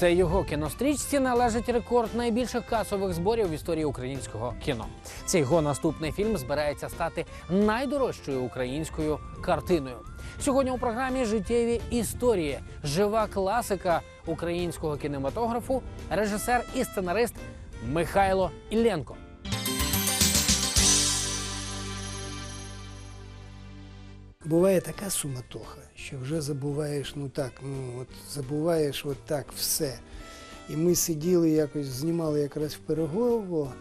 Це його кінострічці належить рекорд найбільших касових зборів в історії українського кіно. Цей його наступний фільм збирається стати найдорожчою українською картиною. Сьогодні у програмі життєві історії, жива класика українського кінематографу, режисер і сценарист Михайло Ілленко. Буває така суматоха, що вже забуваєш, ну так, ну от забуваєш от так все. І ми сиділи якось, знімали якраз в Пирогово,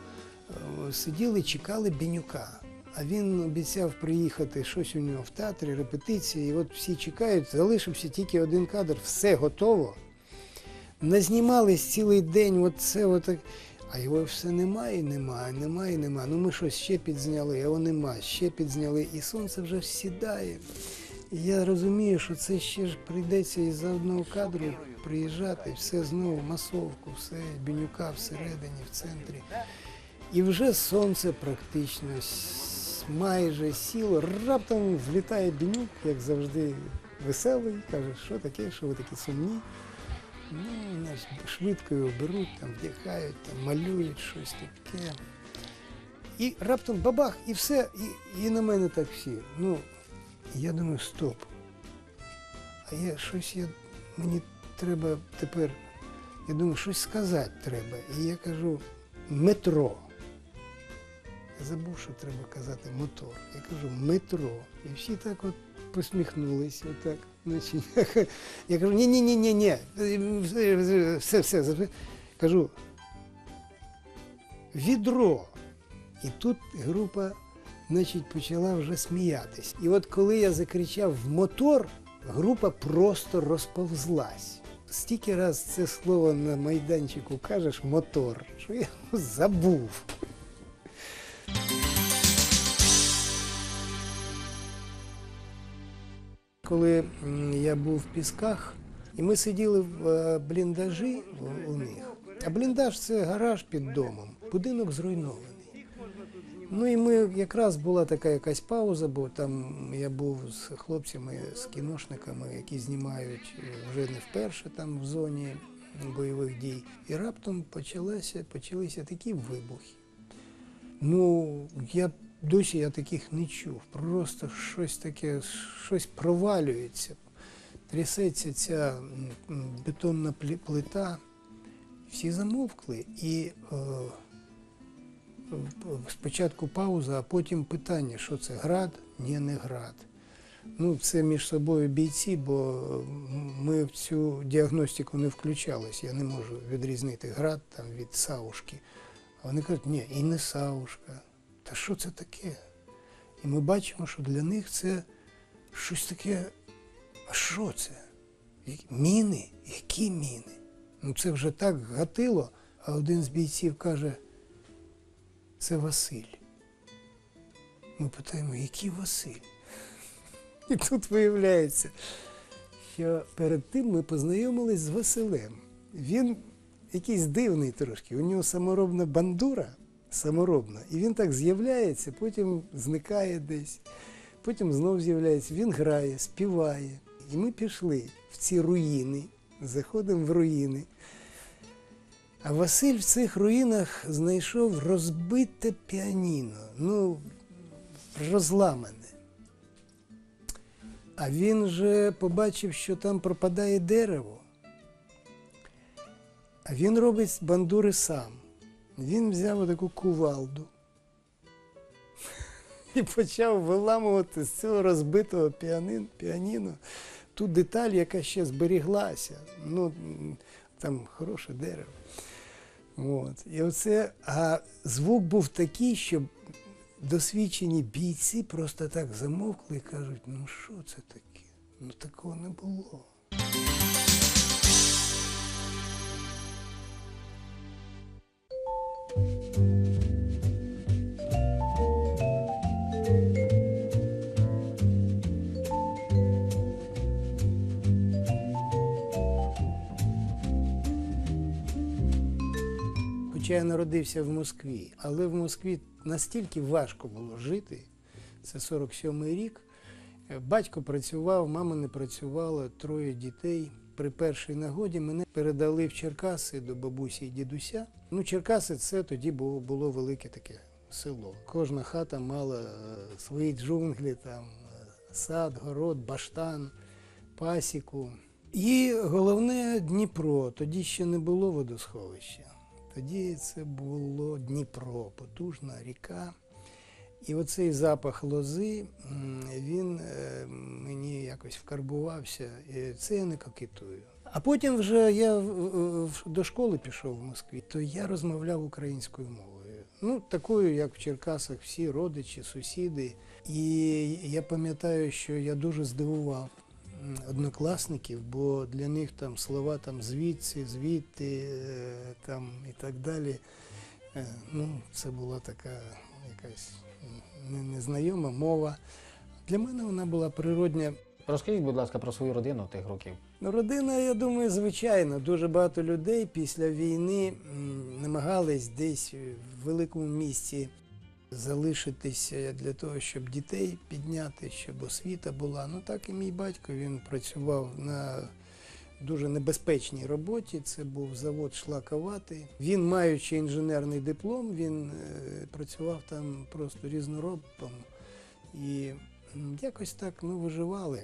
е, сиділи, чекали Бенюка. А він обіцяв приїхати щось у нього в театрі, репетиції. І от всі чекають, залишився тільки один кадр, все готово. Назнімались цілий день, от це отак. А його все немає, немає, немає, немає. Ну ми щось ще підзняли, його нема, ще підзняли. І сонце вже сідає. І я розумію, що це ще ж прийдеться із за одного кадру приїжджати, все знову масовку, все бінюка всередині, в центрі. І вже сонце практично майже сіло. Раптом влітає бінюк, як завжди, веселий, каже, що таке, що ви такі сумні. Ну, значить, швидко його беруть, там, вдягають, там, малюють щось таке. І раптом бабах, і все, і, і на мене так всі. Ну, я думаю, стоп. А я щось я, мені треба тепер, я думаю, щось сказати треба. І я кажу метро. Я забув, що треба казати мотор. Я кажу метро. І всі так от посміхнулись, отак. Значить, я кажу, ні, ні, ні, ні, ні. Все, все. Кажу, відро. І тут група значить, почала вже сміятись. І от коли я закричав в мотор, група просто розповзлась. Стільки раз це слово на майданчику кажеш мотор, що я забув. Коли я був в Пісках, і ми сиділи в е, бліндажі у- них. А бліндаж це гараж під домом, будинок зруйнований. Ну і ми якраз була така якась пауза, бо там я був з хлопцями, з кіношниками, які знімають е, вже не вперше там в зоні бойових дій. І раптом почалися, почалися такі вибухи. Ну, я досі я таких не чув. Просто щось таке, щось провалюється. Трясеться ця бетонна плита. Всі замовкли. І е, спочатку пауза, а потім питання, що це град? Ні, не град. Ну, це між собою бійці, бо ми в цю діагностику не включались. Я не можу відрізнити град там, від саушки. А вони кажуть, ні, і не саушка. Та що це таке? І ми бачимо, що для них це щось таке. А що це? Міни? Які міни? Ну це вже так гатило, а один з бійців каже, це Василь. Ми питаємо, який Василь? І тут виявляється, що перед тим ми познайомились з Василем. Він якийсь дивний трошки. У нього саморобна бандура, саморобна, і він так з'являється, потім зникає десь, потім знов з'являється, він грає, співає. І ми пішли в ці руїни, заходимо в руїни. А Василь в цих руїнах знайшов розбите піаніно, ну, розламане. А він же побачив, що там пропадає дерево. А він робить бандури сам. Він взяв таку кувалду і почав виламувати з цього розбитого піаніно ту деталь, яка ще зберіглася. Ну, там хороше дерево. От. І оце, а звук був такий, що досвідчені бійці просто так замовкли і кажуть, ну що це таке? Ну такого не було. Хоча я народився в Москві, але в Москві настільки важко було жити. Це 47-й рік. Е, Батько працював, мама не працювала, троє дітей. при першій нагоді мене передали в Черкаси до бабусі і дідуся. Ну, Черкаси це тоді було, було велике таке село. Кожна хата мала е, свої джунглі, там е, сад, город, баштан, пасіку. І головне Дніпро. Тоді ще не було водосховища. Тоді це було Дніпро, потужна ріка. І оцей запах лози, він е, мені якось вкарбувався. Це я не кокетую. А потім вже я до школи пішов в Москві, то я розмовляв українською мовою. Ну, такою, як в Черкасах, всі родичі, сусіди. І я пам'ятаю, що я дуже здивував однокласників, бо для них там слова там звідси, звідти е, там і так далі. Е, Ну, це була така якась незнайома мова. Для мене вона була природня. Розкажіть, будь ласка, про свою родину тих років. Ну, родина, я думаю, звичайно. Дуже багато людей після війни намагались десь в великому місті залишитися для того, щоб дітей підняти, щоб освіта була. Ну так і мій батько він працював на дуже небезпечній роботі. Це був завод шлаковатий. Він, маючи інженерний диплом, він е, працював там просто різноробом. І якось так ну, виживали.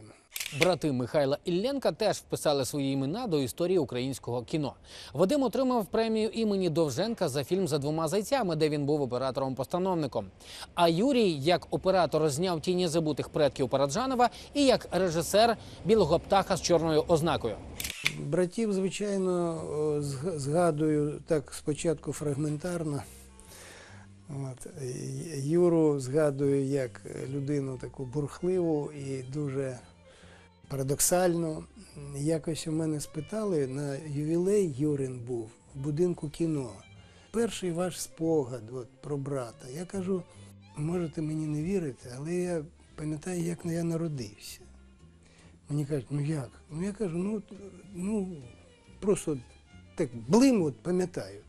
Брати Михайла Ілленка теж вписали свої імена до історії українського кіно. Вадим отримав премію імені Довженка за фільм за двома зайцями, де він був оператором-постановником. А Юрій, як оператор, зняв тіні забутих предків Параджанова і як режисер білого птаха з чорною ознакою. Братів, звичайно, згадую так спочатку фрагментарно. От. Юру згадую як людину таку бурхливу і дуже парадоксальну. Якось у мене спитали, на ювілей Юрин був в будинку кіно. Перший ваш спогад от, про брата. Я кажу, можете мені не вірити, але я пам'ятаю, як я народився. Мені кажуть, ну як? Ну я кажу, ну, ну просто так блим, от пам'ятаю.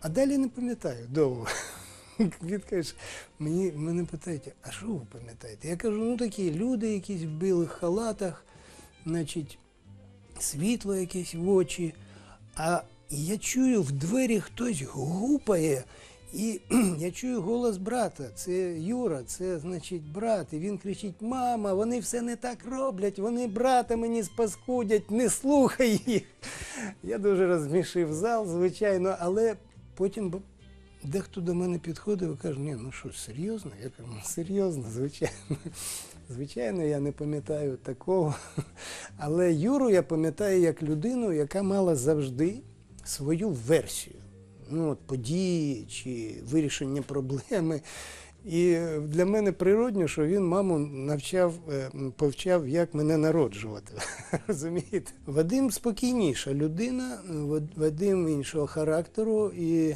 А далі не пам'ятаю довго. Він мені мене питають, а що ви пам'ятаєте? Я кажу, ну такі люди якісь в білих халатах, значить, світло якесь в очі. А я чую, в двері хтось гупає, і я чую голос брата. Це Юра, це значить брат. І він кричить: Мама, вони все не так роблять, вони брата мені спаскудять, не слухай їх. Я дуже розмішив зал, звичайно, але потім дехто до мене підходив і каже, ні, ну що, серйозно? Я кажу, ну серйозно, звичайно. Звичайно, я не пам'ятаю такого. Але Юру я пам'ятаю як людину, яка мала завжди свою версію. Ну, от, події чи вирішення проблеми. І для мене природньо, що він маму навчав, е, повчав, як мене народжувати. Розумієте? Вадим спокійніша людина, Вадим іншого характеру, і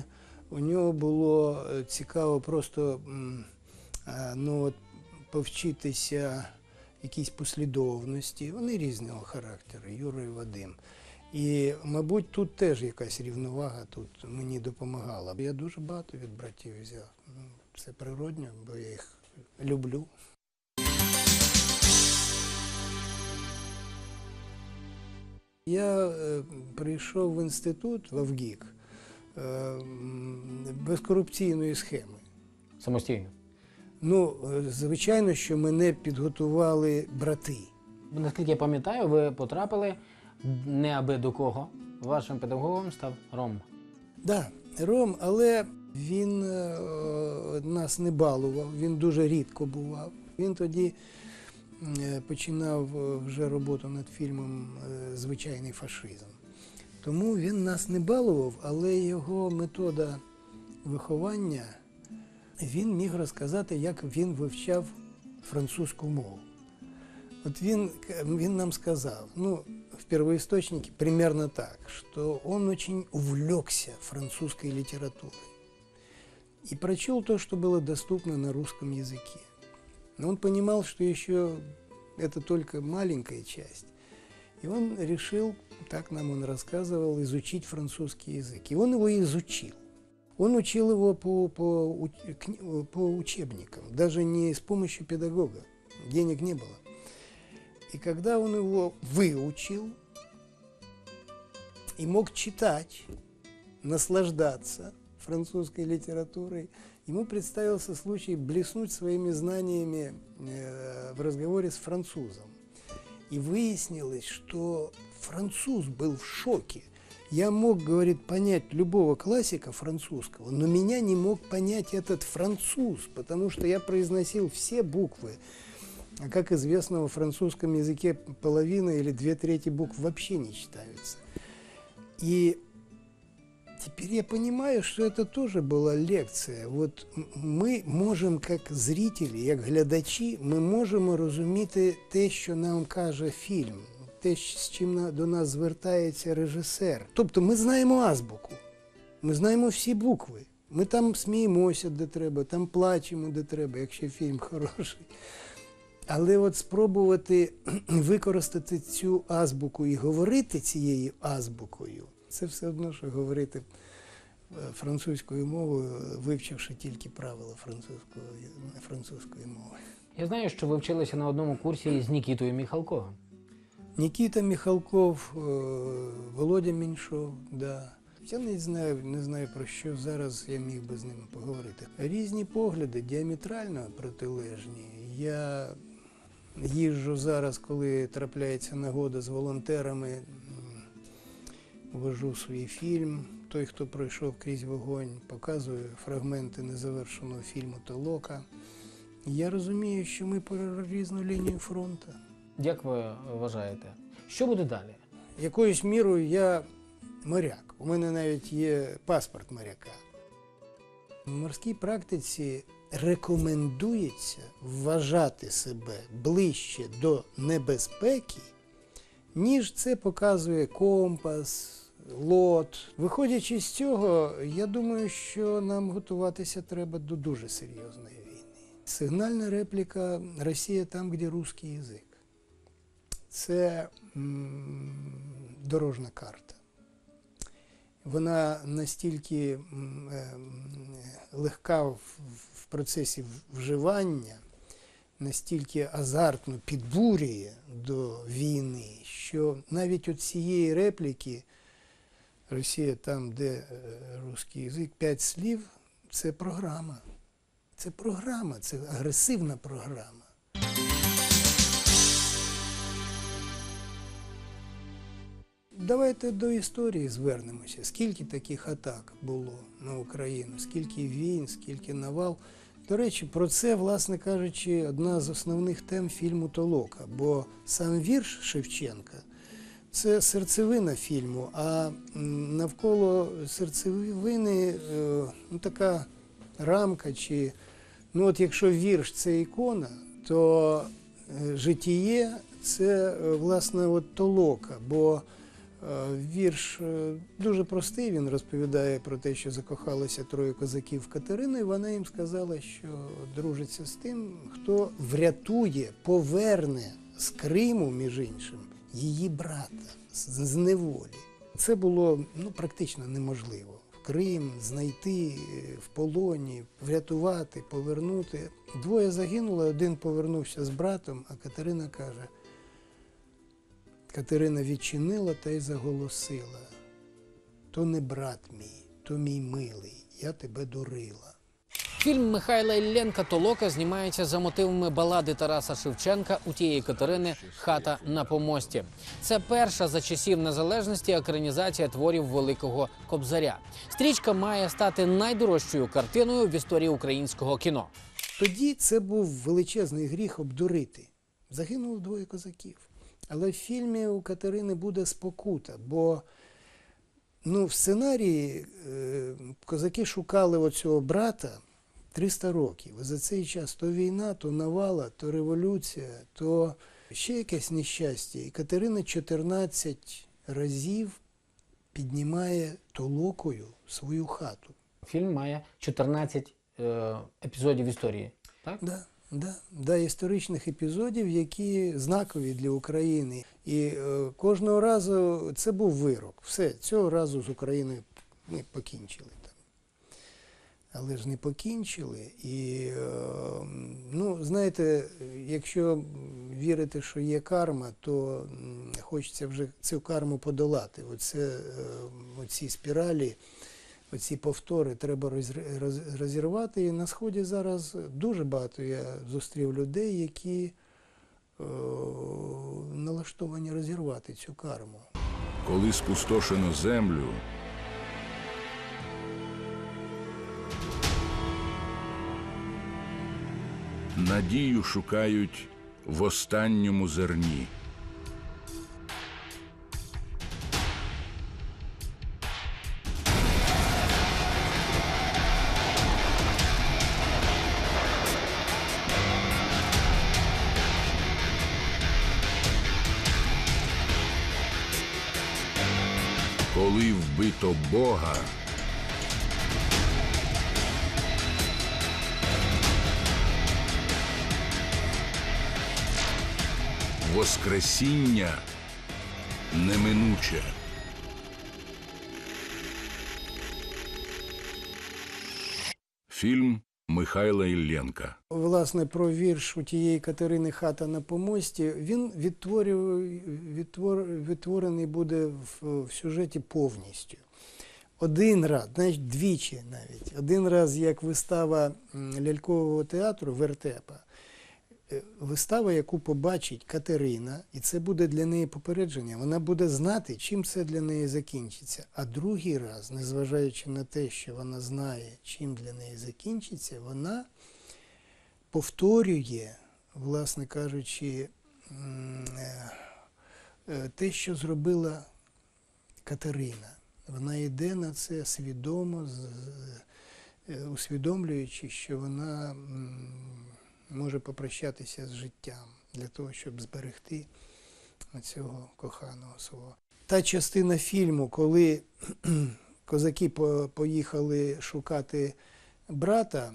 у нього було е, цікаво просто ну, от, повчитися якійсь послідовності. Вони різного характеру, Юра і Вадим. І, мабуть, тут теж якась рівновага тут мені допомагала. Я дуже багато від братів взяв. Ну, Це природньо, бо я їх люблю. Я е, прийшов в інститут в Авгік е, м, схеми. Самостійно. Ну, е, звичайно, що мене підготували брати. Наскільки я пам'ятаю, ви потрапили не аби до кого. Вашим педагогом став Ром. Да, Ром, але він е, нас не балував, він дуже рідко бував. Він тоді е, починав е, вже роботу над фільмом Звичайний фашизм. Тому він нас не балував, але його метода виховання він міг розказати, як він вивчав французьку мову. Вот він, він нам сказал, ну, в первоисточнике примерно так, что он очень увлекся французской литературой и прочел то, что было доступно на русском языке. Но он понимал, что еще это только маленькая часть. И он решил, так нам он рассказывал, изучить французский язык. И он его изучил. Он учил его по, по, по учебникам, даже не с помощью педагога. Денег не было. И когда он его выучил, и мог читать, наслаждаться французской литературой, ему представился случай блеснуть своими знаниями э, в разговоре с французом. И выяснилось, что француз был в шоке. Я мог, говорит, понять любого классика французского, но меня не мог понять этот француз, потому что я произносил все буквы. А как известно, во французском языке половина или две трети букв вообще не читаются. И теперь я понимаю, что это тоже была лекція. От м- ми можемо, як зрителі, як глядачі, ми можемо розуміти те, що нам каже фільм, Те, з чим до нас звертається режисер. Тобто ми знаємо азбуку, ми знаємо всі букви. Ми там сміємося, де треба, там плачемо, де треба, якщо фільм хороший. Але от спробувати використати цю азбуку і говорити цією азбукою, це все одно, що говорити е, французькою мовою, вивчивши тільки правила французької, французької мови. Я знаю, що ви вчилися на одному курсі з Нікітою Міхалковим. Нікіта Міхалков, е, Володя Меньшов, да. Я не знаю, не знаю про що зараз я міг би з ними поговорити. Різні погляди, діаметрально протилежні. Я їжджу зараз, коли трапляється нагода з волонтерами, вожу свій фільм. Той, хто пройшов крізь вогонь, показує фрагменти незавершеного фільму Толока. Я розумію, що ми по різну лінію фронту. Як ви вважаєте, що буде далі? Якоюсь мірою я моряк. У мене навіть є паспорт моряка. В морській практиці рекомендується вважати себе ближче до небезпеки, ніж це показує компас, лот. Виходячи з цього, я думаю, що нам готуватися треба до дуже серйозної війни. Сигнальна репліка Росія там, де русський язик. Це дорожна карта. Вона настільки е, легка в, в процесі вживання, настільки азартно підбурює до війни, що навіть от цієї репліки Росія там, де е, русський язик, п'ять слів це програма. Це програма, це агресивна програма. Давайте до історії звернемося. Скільки таких атак було на Україну, скільки війн, скільки навал. До речі, про це, власне кажучи, одна з основних тем фільму Толока, бо сам вірш Шевченка це серцевина фільму, а навколо серцевини е, ну, така рамка, чи ну от якщо вірш це ікона, то е, житіє це е, власне от толока. Бо вірш е, дуже простий. Він розповідає про те, що закохалося троє козаків Катерину, і вона їм сказала, що дружиться з тим, хто врятує, поверне з Криму, між іншим, її брата з, з неволі. Це було ну, практично неможливо. В Крим знайти е, в полоні, врятувати, повернути. Двоє загинули, один повернувся з братом, а Катерина каже: Катерина відчинила та й заголосила: то не брат мій, то мій милий, я тебе дурила. Фільм Михайла Ілленка Толока знімається за мотивами балади Тараса Шевченка у тієї Катерини Хата на помості. Це перша за часів незалежності екранізація творів Великого Кобзаря. Стрічка має стати найдорожчою картиною в історії українського кіно. Тоді це був величезний гріх обдурити. Загинуло двоє козаків. Але в фільмі у Катерини буде спокута, бо ну, в сценарії е, козаки шукали оцього брата 300 років. За цей час то війна, то навала, то революція, то ще якесь нещастя. І Катерина 14 разів піднімає толокою свою хату. Фільм має 14 е, епізодів історії. Так? Да, да, да, історичних епізодів, які знакові для України. І е, кожного разу це був вирок. Все, цього разу з Україною ми покінчили там. але ж не покінчили. І, е, ну, знаєте, якщо вірити, що є карма, то хочеться вже цю карму подолати. Оце, е, оці спіралі, оці повтори треба розірвати. І на сході зараз дуже багато я зустрів людей, які е, налаштовані розірвати цю карму. Коли спустошено землю, надію шукають в останньому зерні. Вбито Бога, Воскресіння неминуче. Фільм Михайла Ілленка. Власне, про вірш у тієї Катерини Хата на помості. Він відтворює, відтвор, відтворений буде в, в сюжеті повністю. Один раз, навіть двічі навіть. Один раз як вистава лялькового театру Вертепа. Е, Вистава, яку побачить Катерина, і це буде для неї попередження. Вона буде знати, чим це для неї закінчиться. А другий раз, незважаючи на те, що вона знає, чим для неї закінчиться, вона повторює, власне кажучи, е, е, те, що зробила Катерина. Вона йде на це свідомо, е, усвідомлюючи, що вона може попрощатися з життям для того, щоб зберегти цього коханого свого. Та частина фільму, коли козаки по- поїхали шукати брата,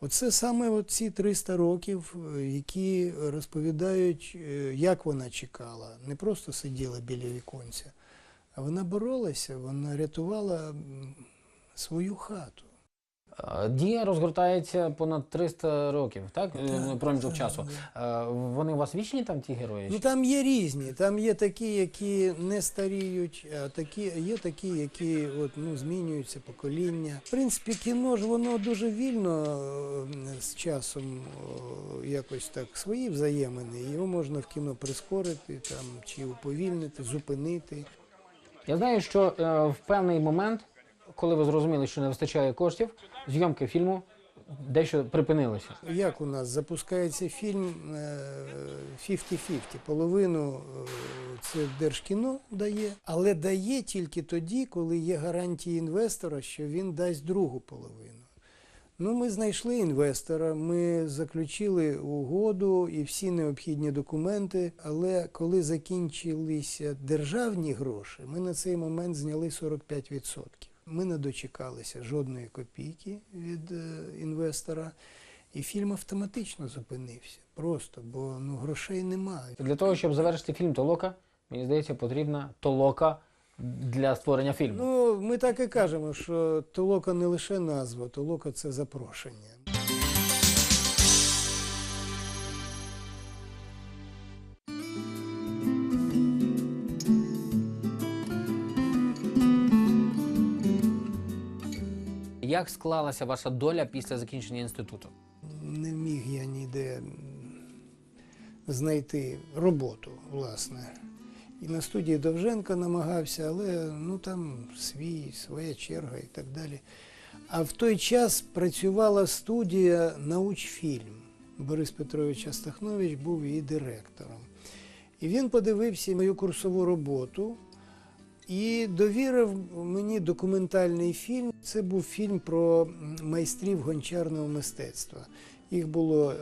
Оце саме ці 300 років, е, які розповідають, е, як вона чекала. Не просто сиділа біля віконця, а вона боролася, вона рятувала свою хату. Дія розгортається понад 300 років, так? Так, Проміжок так, часу. Е, Вони у вас вічні там ті герої? Ну там є різні. Там є такі, які не старіють, а такі, є такі, які от, ну, змінюються покоління. В принципі, кіно ж воно дуже вільно е, з часом якось так свої взаємини. Його можна в кіно прискорити там, чи уповільнити, зупинити. Я знаю, що е, в певний момент, коли ви зрозуміли, що не вистачає коштів, зйомки фільму дещо припинилися. Як у нас запускається фільм е, 50-50, половину е, це Держкіно дає, але дає тільки тоді, коли є гарантії інвестора, що він дасть другу половину. Ну, ми знайшли інвестора, ми заключили угоду і всі необхідні документи. Але коли закінчилися державні гроші, ми на цей момент зняли 45%. Ми не дочекалися жодної копійки від е, інвестора, і фільм автоматично зупинився. Просто, бо ну, грошей немає. Для того, щоб завершити фільм Толока, мені здається, потрібна толока для створення фільму. Ну, ми так і кажемо, що толока не лише назва, толока це запрошення. Як склалася ваша доля після закінчення інституту? Не міг я ніде знайти роботу, власне. І на студії Довженка намагався, але ну там свій, своя черга і так далі. А в той час працювала студія Научфільм. Борис Петрович Астахнович був її директором. І він подивився мою курсову роботу і довірив мені документальний фільм. Це був фільм про майстрів гончарного мистецтва. Їх було е,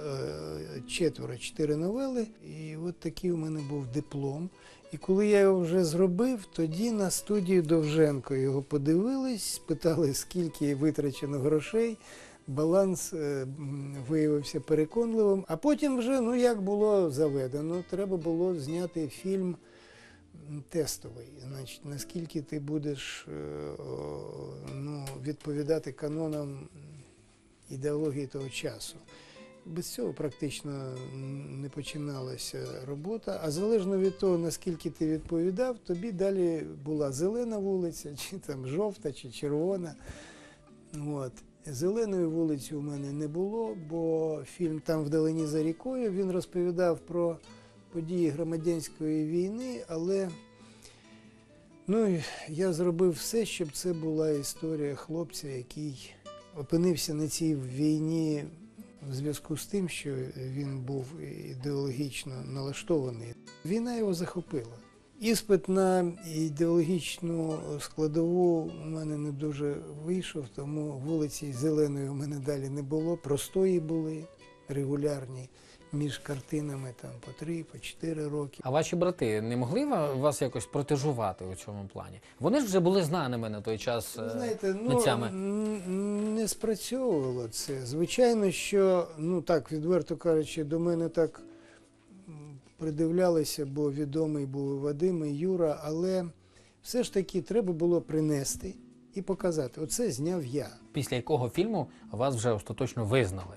четверо, чотири новели, і от такий у мене був диплом. І коли я його вже зробив, тоді на студію Довженко його подивились, спитали, скільки витрачено грошей. Баланс е, виявився переконливим. А потім вже, ну як було заведено, треба було зняти фільм тестовий. Значить, наскільки ти будеш е, ну, відповідати канонам ідеології того часу. Без цього практично не починалася робота. А залежно від того, наскільки ти відповідав, тобі далі була зелена вулиця, чи там жовта, чи червона. От. Зеленої вулиці у мене не було, бо фільм там вдалині за рікою він розповідав про події громадянської війни, але ну, я зробив все, щоб це була історія хлопця, який опинився на цій війні в зв'язку з тим, що він був ідеологічно налаштований. Війна його захопила. Іспит на ідеологічну складову у мене не дуже вийшов, тому вулиці зеленої у мене далі не було. Простої були регулярні між картинами там по три, по чотири роки. А ваші брати не могли вас якось протежувати у цьому плані? Вони ж вже були знаними на той час. Е, знаєте, ну митцями. не спрацьовувало це. Звичайно, що ну так, відверто кажучи, до мене так придивлялися, бо відомий був Вадим, і Юра, але все ж таки треба було принести і показати. Оце зняв я. Після якого фільму вас вже остаточно визнали?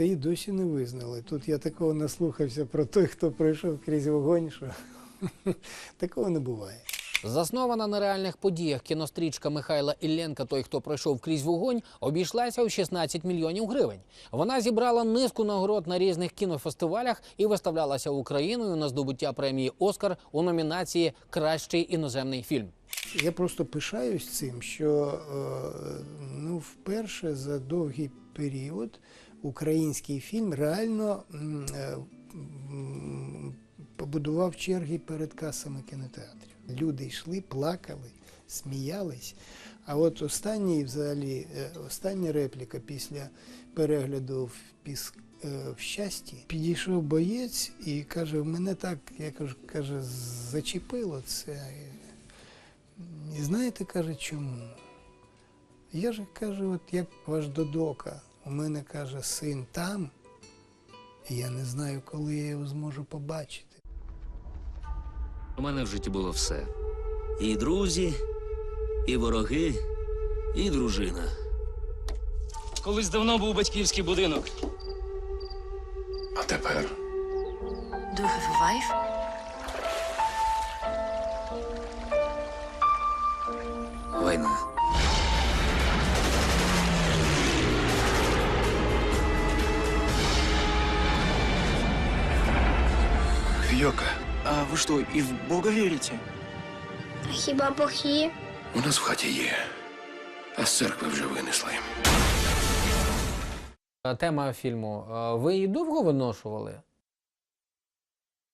Та і досі не визнали. Тут я такого наслухався про той, хто пройшов крізь вогонь, що такого не буває. Заснована на реальних подіях кінострічка Михайла Ілленка Той, хто пройшов крізь вогонь, обійшлася у 16 мільйонів гривень. Вона зібрала низку нагород на різних кінофестивалях і виставлялася Україною на здобуття премії Оскар у номінації Кращий іноземний фільм. Я просто пишаюсь цим, що е, ну, вперше за довгий період український фільм реально е, побудував черги перед касами кінотеатрів. Люди йшли, плакали, сміялись. А от останній, взагалі, е, остання репліка після перегляду в піс. е, В щасті підійшов боєць і каже: мене так, я кажу, каже, зачепило це. І знаєте, каже, чому? Я ж кажу, от як ваш додока, у мене каже син там, і я не знаю, коли я його зможу побачити. У мене в житті було все: і друзі, і вороги, і дружина. Колись давно був батьківський будинок. А тепер Do you Йока, А ви що, і в Бога вірите? Хіба Бог є? у нас в хаті є. А з церкви вже винесли. Е, Тема фільму. е, Ви її довго виношували?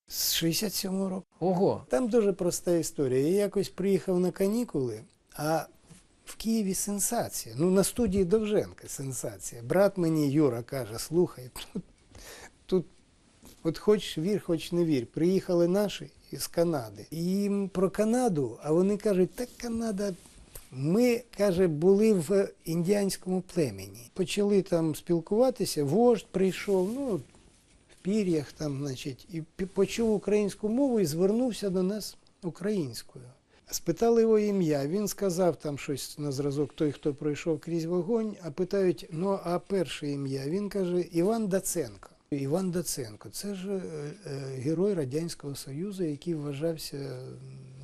З 67 року. Ого. Там дуже проста історія. Я якось приїхав на канікули, а в Києві сенсація. Ну, на студії Довженка сенсація. Брат мені Юра каже: слухай, тут от хоч вір, хоч не вір. Приїхали наші із Канади. І їм про Канаду, а вони кажуть, так Канада. Ми, каже, були в індіанському племені. Почали там спілкуватися, вождь прийшов, ну, в пір'ях там, значить, і почув українську мову і звернувся до нас українською. Спитали його ім'я. Він сказав там щось на зразок той, хто пройшов крізь вогонь, а питають: ну а перше ім'я? Він каже Іван Даценко. Іван Даценко, це ж е, е, герой Радянського Союзу, який вважався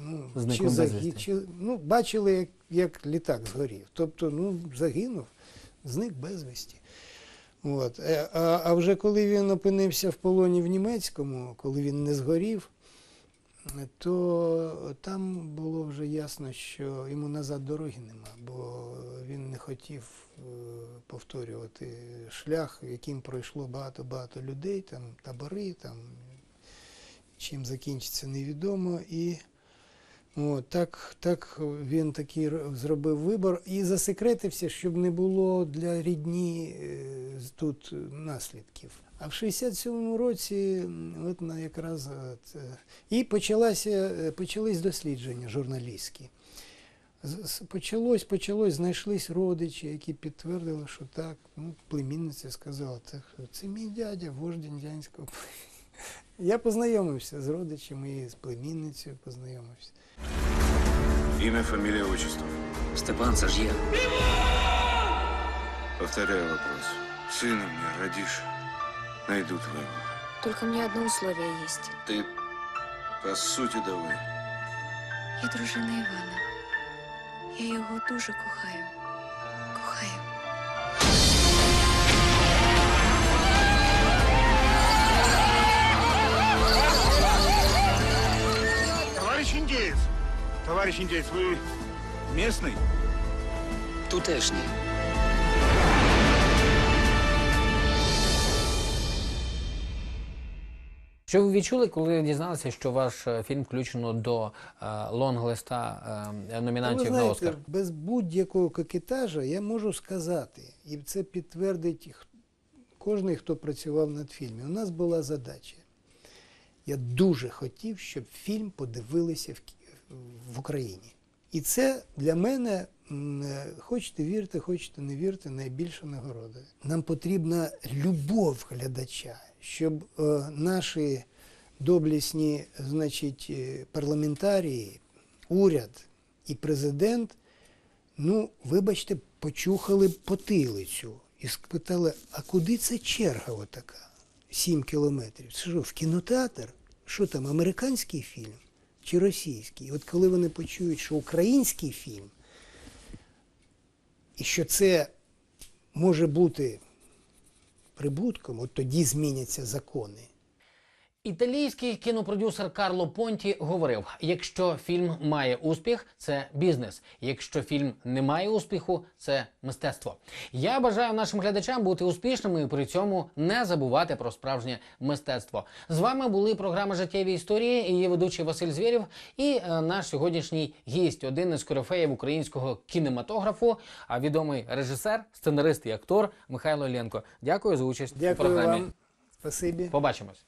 ну, чи безвісти. загі, чи ну, бачили, як, як літак згорів. Тобто, ну, загинув, зник безвісті. От. Е, А, а вже коли він опинився в полоні в німецькому, коли він не згорів, то там було вже ясно, що йому назад дороги нема, бо він не хотів повторювати шлях, яким пройшло багато-багато людей, там табори, там чим закінчиться невідомо. І От, так, так він такий зробив вибір і засекретився, щоб не було для рідні е, тут наслідків. А в 67-му році от якраз от, е, і почалася, е, почались дослідження журналістські. Почалось, почалось, знайшлись родичі, які підтвердили, що так, ну, племінниця сказала, це мій дядя, вождь індіанського племені. Я познайомився з родичами і з племінницею познайомився. Ім'я, фамілія, отчество. Степан, це ж я. Повторяю вопрос. Сына мне родишь, найду твоего. Только мне одно условие есть. Ты по сути давай. Я дружина Івана. Я його дуже кохаю. Кохаю. Товарищ индеец! Товарищ индеец, вы местный? Тутешній. Що ви відчули, коли дізналися, що ваш е, фільм включено до е, лонглиста е, Та ви номінантів на Оскар? без будь-якого кокетажа я можу сказати, і це підтвердить кожен, хто працював над фільмом. У нас була задача. Я дуже хотів, щоб фільм подивилися в, в Україні. І це для мене, е, хочете вірте, хочете не вірте, найбільша нагорода. Нам потрібна любов глядача, щоб е, наші доблесні значить, е, парламентарії, уряд і президент, ну, вибачте, почухали потилицю і спитали, а куди ця черга отака? Сім кілометрів. Це що, в кінотеатр? Що там, американський фільм чи російський? От коли вони почують, що український фільм, і що це може бути прибутком, от тоді зміняться закони. Італійський кінопродюсер Карло Понті говорив: якщо фільм має успіх, це бізнес. Якщо фільм не має успіху, це мистецтво. Я бажаю нашим глядачам бути успішними і при цьому не забувати про справжнє мистецтво. З вами були програма Життєві історії. і Її ведучий Василь Звєрєв і е, наш сьогоднішній гість, один із корифеїв українського кінематографу, а відомий режисер, сценарист і актор Михайло Ленко. Дякую за участь у Дякую програмі. вам. Спасибі. Побачимось.